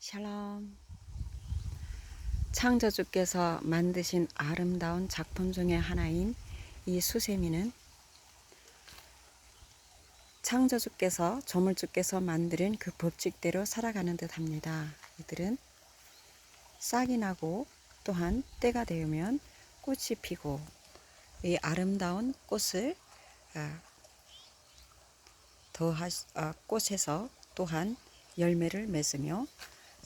샬롬. 창조주께서 만드신 아름다운 작품 중의 하나인 이 수세미는 창조주께서 조물주께서 만드는 그 법칙대로 살아가는 듯 합니다. 이들은 싹이 나고 또한 때가 되면 꽃이 피고 이 아름다운 꽃을 아, 더하 아, 꽃에서 또한 열매를 맺으며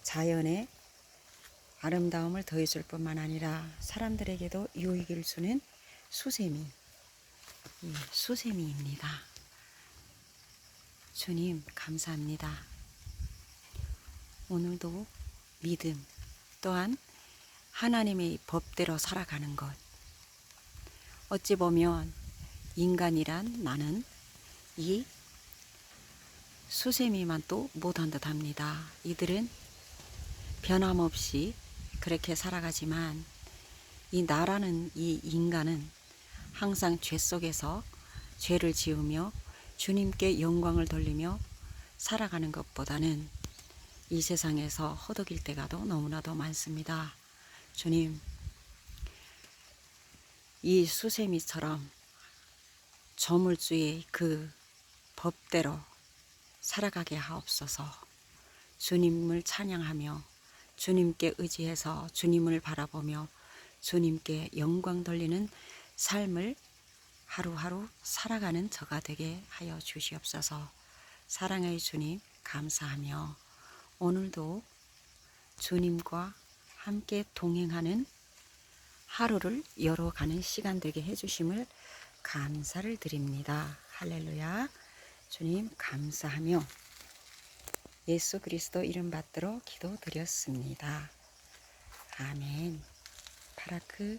자연의 아름다움을 더해줄 뿐만 아니라 사람들에게도 유익을 주는 수세미, 이 수세미입니다. 주님, 감사합니다. 오늘도 믿음, 또한 하나님의 법대로 살아가는 것. 어찌 보면 인간이란 나는 이 수세미만 또 못한 듯 합니다. 이들은 변함없이 그렇게 살아가지만 이 나라는 이 인간은 항상 죄 속에서 죄를 지으며 주님께 영광을 돌리며 살아가는 것보다는 이 세상에서 허덕일 때가 더 너무나도 많습니다. 주님, 이 수세미처럼 저물주의 그 법대로 살아가게 하옵소서. 주님을 찬양하며 주님께 의지해서 주님을 바라보며 주님께 영광 돌리는 삶을 하루하루 살아가는 저가 되게 하여 주시옵소서. 사랑의 주님 감사하며 오늘도 주님과 함께 동행하는 하루를 열어가는 시간 되게 해주심을 감사를 드립니다. 할렐루야. 주님 감사하며 예수 그리스도 이름 받들어 기도 드렸습니다. 아멘. 바라크